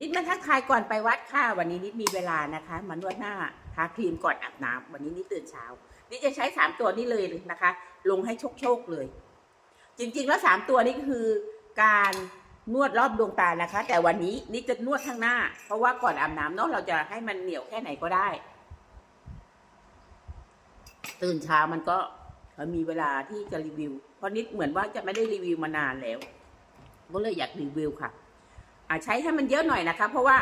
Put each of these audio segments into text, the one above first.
นิดมาทักทายก่อนไปวัดค่ะ วันนี้นิดมีเวลานะคะ มานวดหน้าทาครีมก่อนอาบน้ำวันนี้นิดตื่นเช้า นิดจะใช้สามตัวนี้เลยนะคะ ลงให้โชคโชคๆเลย จริงๆแล้วสามตัวนี้คือการนวดรอบดวงตานะคะ แต่วันนี้นิดจะนวดข้างหน้า เพราะว่าก่อนอาบน้ำเนาะเราจะให้มันเหนียวแค่ไหนก็ได้ ตื่นเช้ามันก็มีเวลาที่จะรีวิว เพราะนิดเหมือนว่าจะไม่ได้รีวิวมานานแล้ว ก็เลยอยากรีวิวค่ะ อ่าใช้ให้มันเยอะหน่อยนะคะ เพราะว่า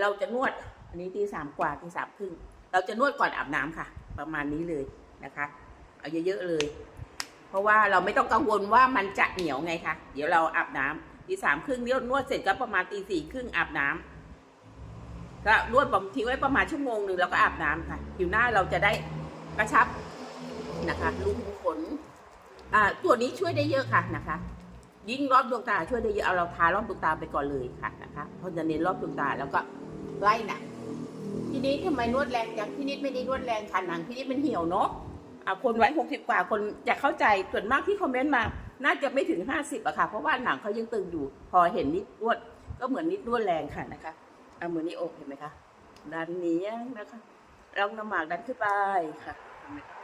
เราจะนวดอันนี้ตีสามกว่าตีสามครึ่งเราจะนวดก่อนอาบน้ำค่ะ ประมาณนี้เลยนะคะเอาเยอะๆเลย เพราะว่าเราไม่ต้องกังวลว่ามันจะเหนียวไงคะเดี๋ยวเราอาบน้ำตีสามครึ่งนวดนวดเสร็จก็ประมาณตีสี่ครึ่งอาบน้ำก็นวดบทิ้งไว้ประมาณชั่วโมงหนึ่งแล้วก็อาบน้ำค่ะผิวหน้าเราจะได้กระชับนะคะรูขุมขนอ่าตัวนี้ช่วยได้เยอะค่ะนะคะ ยิ่งรอบดวงตาช่วยได้เยอะเอาเราทารอบดวงตาไปก่อนเลยค่ะนะคะเพราะจะเน้นรอบดวงตาแล้วก็ไล่หนักทีนี้ทำไมนวดแรงจังพี่นิดไม่ได้นวดแรงค่ะหนังพี่นิดเป็นเหี่ยวเนาะอ่าคนไว้หกสิบกว่าคนจะเข้าใจส่วนมากที่คอมเมนต์มา น่าจะไม่ถึงห้าสิบอะค่ะ เพราะว่าหนังเขายังตึงอยู่ พอเห็นนิดนวด ก็เหมือนนิดนวดแรงค่ะนะคะเอามือนี้อกเห็นไหมคะดันนี้นะคะลองน้ำหมากดันขึ้นไปค่ะเห็นไหมคะ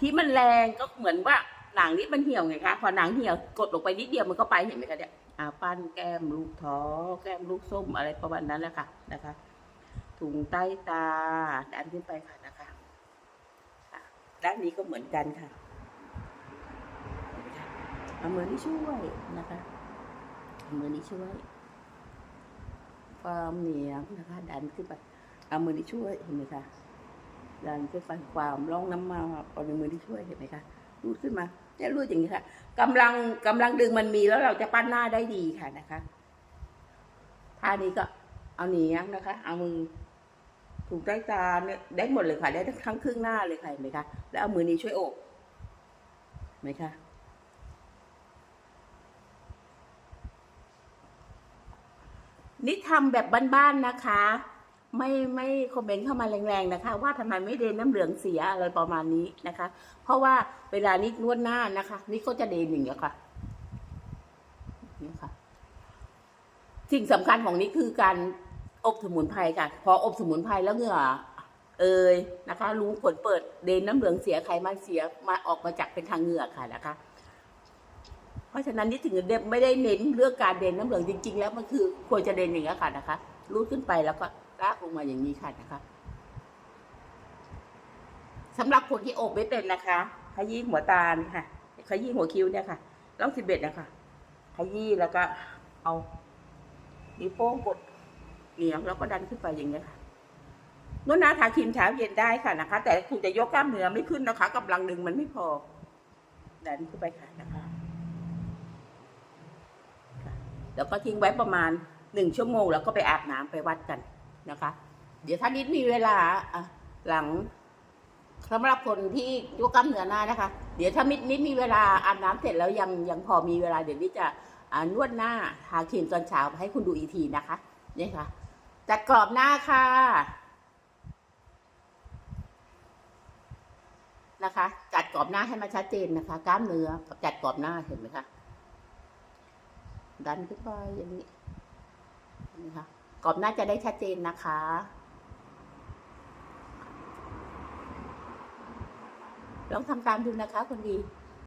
ที่มันแรงก็เหมือนว่าหนังนี่มันเหี่ยวไงคะพอหนังเหี่ยวกดลงไปนิดเดียวมันก็ไปเห็นไหมคะเนี่ยอ่าปั้นแก้มลูกท้อแก้มลูกส้มอะไรประมาณนั้นแหละค่ะนะคะ ถุงใต้ตาดันขึ้นไปค่ะนะคะด้านนี้ก็เหมือนกันค่ะเอามือนี้ช่วยนะคะเอามือนี้ช่วยความเหนียวนะคะ ดันขึ้นไปเอามือนี้ช่วยเห็นไหมคะ ดันขึ้นไปความร่องน้ำมาเอาในมือที่ช่วยเห็นไหมคะรูดขึ้นมาเนี่ยรูดอย่างนี้ค่ะกำลังกำลังดึงมันมีแล้วเราจะปั้นหน้าได้ดีค่ะนะคะท่านี้ก็เอาเหนียงนะคะ เอามือถูกใต้ตาเนี่ยได้หมดเลยค่ะ ได้ทั้งครึ่งหน้าเลยค่ะเห็นไหมคะแล้วเอามือนี้ช่วยโอบเห็นไหมคะนี่ทำแบบบ้านๆนะคะ ไม่ไม่คอมเมนต์เข้ามาแรงๆนะคะ ว่าทำไมไม่เดนน้ำเหลืองเสียอะไรประมาณนี้นะคะ เพราะว่าเวลานี้นวดหน้านะคะ นี่ก็จะเดนอย่างเงี้ยค่ะนี่ค่ะ สิ่งสำคัญของนี้คือการอบสมุนไพรค่ะ พออบสมุนไพรแล้วเหงื่อเอ่ยนะคะ รู้ผลเปิดเดนน้ำเหลืองเสียไขมันเสียมาออกมาจากเป็นทางเหงื่อค่ะนะคะ เพราะฉะนั้นนี่ถึงไม่ได้เน้นเรื่องการเดนน้ำเหลืองจริง ๆ แล้วมันคือควรจะเดนอย่างเงี้ยค่ะนะคะ รูดขึ้นไปแล้วก็ ลากลงมาอย่างนี้ค่ะนะคะสำหรับคนที่อบไม่เป็นนะคะขยี้หัวตานี่ค่ะขยี้หัวคิ้วเนี่ยค่ะล่องสิบเอ็ดนะคะขยี้แล้วก็เอานิ้วโป้งกดเหนียงแล้วก็ดันขึ้นไปอย่างเงี้ค่ะนวดหน้าทาครีมเช้าเย็นได้ค่ะนะคะ แต่คุณจะยกกล้ามเนื้อไม่ขึ้นนะคะกำลังดึงมันไม่พอ ดันขึ้นไปค่ะนะคะค่ะแล้วก็ทิ้งไว้ประมาณหนึ่งชั่วโมง แล้วก็ไปอาบน้ำไปวัดกัน นะคะ เดี๋ยวถ้านิดมีเวลาอะหลังสำหรับคนที่ยกกล้ามเนื้อหน้านะคะ เดี๋ยวถ้ามิดนิดมีเวลาอาบน้ำเสร็จแล้วยังยังพอมีเวลาเดี๋ยวนิดจะนวดหน้าทาครีมตอนเช้าให้คุณดูอีกทีนะคะนี่ค่ะจัดกรอบหน้าค่ะนะคะ จัดกรอบหน้าให้มันชัดเจนนะคะ กล้ามเนื้อจัดกรอบหน้าเห็นไหมคะดันขึ้นไปอย่างนี้นไหมคะ กรอบน่าจะได้ชัดเจนนะคะ ลองทำตามดูนะคะคนดี